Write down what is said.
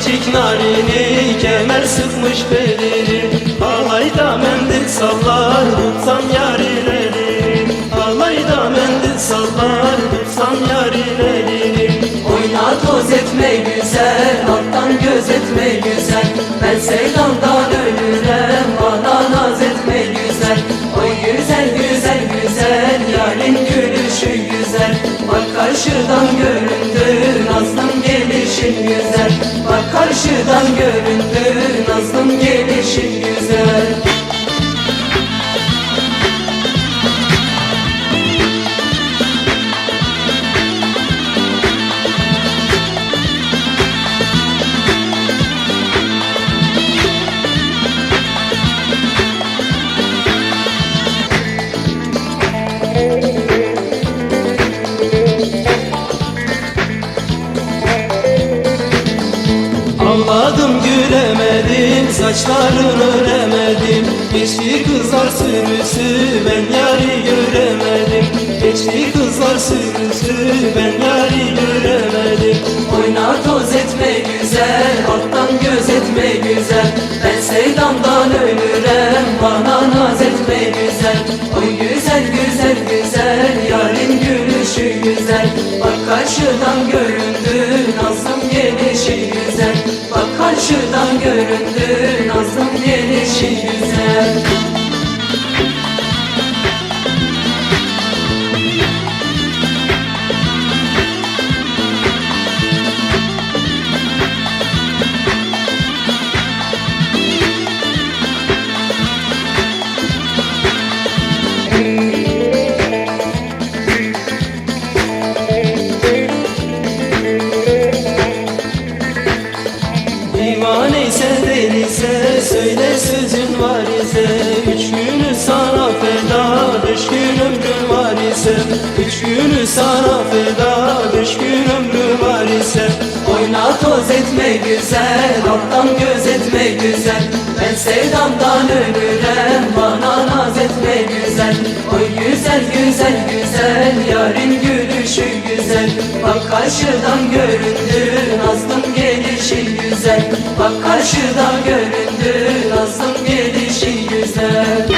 Geçik narini kemer sıkmış belini. Alayda mendil sallar tutsam yarileri. Alayda mendil sallar tutsam yarileri. Oyna toz etme güzel, alttan göz etme güzel. Ben sevdamdan ölürüm, bana naz etme güzel. Oy güzel güzel güzel, yarın gülüşü güzel. Bak karşıdan göründü, nazlım gelişin güzel karşıdan göründü, nazlım gelişin güzel. Ağladım gülemedim saçlarını öremedim. Geçti kızlar sürüsü ben yari göremedim. Geçti kızlar sürüsü ben yari göremedim. Oyna toz etme güzel, alttan göz etme güzel. Ben sevdamdan ölürüm, bana naz etme güzel. Oy güzel güzel güzel, yarın gülüşü güzel. Bak karşıdan göründü, Bak karşıdan göründü, nazım gelişi güzel. Divaneyse Üç günü sana feda Beş gün ömrü var ise. Oyna toz etme güzel Alttan göz etme güzel. Ben sevdamdan ölürem Bana naz etme güzel. Oy güzel güzel güzel Yarın gülüşü güzel. Bak karşıdan göründü Nazlım gelişin güzel. Bak karşıdan göründü Nazlım gelişin güzel.